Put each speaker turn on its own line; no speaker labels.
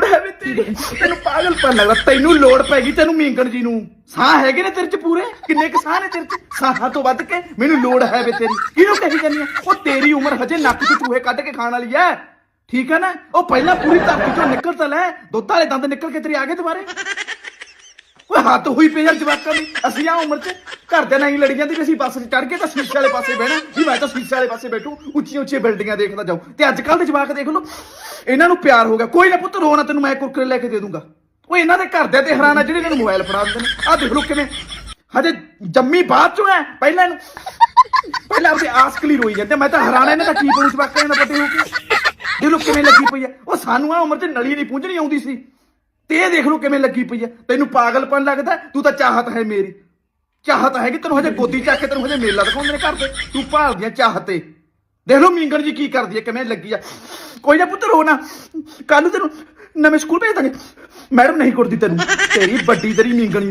ਤੈਨੂੰ ਪਾਗਲ ਪਰ ਲੱਗਦਾ, ਤੈਨੂੰ ਲੋੜ ਪੈਗੀ ਤੈਨੂੰ ਮੀਂਗਣ ਜੀ ਨੂੰ। ਸਾਹ ਹੈਗੇ ਨੇ ਤੇਰੇ ਚ ਪੂਰੇ? ਕਿੰਨੇ ਕੁ ਸਾਹ ਨੇ ਤੇਰੇ ਚ? ਸਾਹਾਂ ਤੋਂ ਵੱਧ ਕੇ ਮੈਨੂੰ ਲੋੜ ਹੈ ਵੇ ਤੇਰੀ। ਕਿਹਨੂੰ ਕਹੀ ਜਾਂਦੀ ਆ? ਉਹ ਤੇਰੀ ਉਮਰ ਹਜੇ ਨੱਕ ਚ ਚੂਹੇ ਕੱਢ ਕੇ ਖਾਣ ਵਾਲੀ ਐ। ਠੀਕ ਹੈ ਨਾ? ਉਹ ਪਹਿਲਾਂ ਪੂਰੀ ਧਰਤੀ ਚੋਂ ਨਿਕਲ ਤਾਂ ਲੈ। ਦੁੱਧ ਵਾਲੇ ਦੰਦ ਨਿਕਲ ਕੇ ਤੇਰੇ ਆ ਗਏ ਦੁਬਾਰੇ। ਓਏ ਹੱਥ ਹੋਈ ਪਈ ਯਾਰ ਜਵਾਕਾਂ ਦੀ। ਅਸੀਂ ਆ ਉਮਰ 'ਚ ਘਰ ਦੇ ਨਾਲ ਹੀ ਲੜੀ ਜਾਂਦੀ ਵੀ ਅਸੀਂ ਬੱਸ 'ਚ ਚੜ ਕੇ ਤਾਂ ਸ਼ੀਸ਼ੇ ਵਾਲੇ ਪਾਸੇ ਬਹਿਣਾ। ਵੀ ਮੈਂ ਤਾਂ ਸ਼ੀਸ਼ੇ ਵਾਲੇ ਪਾਸੇ ਬੈਠੂ ਉੱਚੀਆਂ ਉੱਚੀਆਂ ਬਿਲਡਿੰਗਾਂ ਦੇਖਦਾ ਜਾਉ ਤੇ ਅੱਜ ਕੱਲ ਦੇ ਜਵਾਕ ਦੇਖ ਲਓ, ਇਹਨਾਂ ਨੂੰ ਪਿਆਰ ਹੋ ਗਿਆ। ਕੋਈ ਨਾ ਪੁੱਤ ਰੋਣਾ ਤੈਨੂੰ ਮੈਂ ਕੁਰਕਰੇ ਲੈ ਕੇ ਦੇ ਦੂੰਗਾ। ਉਹ ਇਹਨਾਂ ਦੇ ਘਰ ਦੇ ਤੇ ਹੈਰਾਨ ਜਿਹੜੇ ਇਹਨਾਂ ਨੂੰ ਮੋਬਾਈਲ ਫੜਾ ਦਿੰਦੇ ਨੇ। ਆਹ ਦੇਖ ਲਓ ਕਿਵੇਂ, ਹਜੇ ਜੰਮੀ ਬਾਅਦ ਚੋਂ ਹੈ, ਪਹਿਲਾਂ ਇਹਨੂੰ, ਪਹਿਲਾਂ ਆਪਣੀ ਆਸਕਲੀ ਰੋਈ ਜਾਂਦੇ ਮੈਂ ਤਾਂ ਹੈਰਾਨ ਇਹਨਾਂ ਦਾ ਕੀ ਬਣੂ ਜਵਾਕਾਂ ਦਾ ਪਤਾ ਹੋ ਕੇ ਦੇਖ ਲਓ ਕਿਵੇਂ ਲੱਗੀ ਪਈ ਐ ਉਹ ਸਾਨੂੰ ਆ ਉਮਰ 'ਚ ਨਲੀ ਨਹੀਂ ਪੂੰਝਣੀ ਆਉਂਦੀ ਸੀ। ਤੇ ਇਹ ਦੇਖ ਲਓ ਕਿਵੇਂ ਲੱਗੀ ਪਈ ਐ ਤੈਨੂੰ ਪਾਗਲਪਨ ਲੱਗਦਾ, ਤੂੰ ਤਾਂ ਚਾਹਤ ਹੈ ਮੇਰੀ। ਚਾਹਤ ਹੈ ਕਿ ਤੈਨੂੰ ਹਜੇ ਗੋਦੀ ਚੱਕ ਕੇ ਤੈਨੂੰ ਹਜੇ ਮੇਲਾ ਦਿਖਾਉਂਦੇ ਨੇ ਘਰ ਦੇ। ਤੂੰ ਭਾਲਦੀ ਆ ਚਾਹਤੇ। ਦੇਖ ਲਓ ਮੀਂਗਣ ਜੀ ਕੀ ਕਰਦੀ ਐ ਕਿਵੇਂ ਲੱਗੀ ਆ। ਕੋਈ ਨਾ ਪੁੱਤ ਨਾ। ਕੱਲ ਨੂੰ ਤੈਨੂੰ ਨਵੇਂ ਸਕੂਲ ਭੇਜ ਦਾਂਗੇ। ਮੈਡਮ ਨਹੀਂ ਕੁੱਟਦੀ ਤੈਨੂੰ। ਤੇਰੀ ਵੱਡੀ ਤੇਰੀ ਮੀਂਗਣੀ।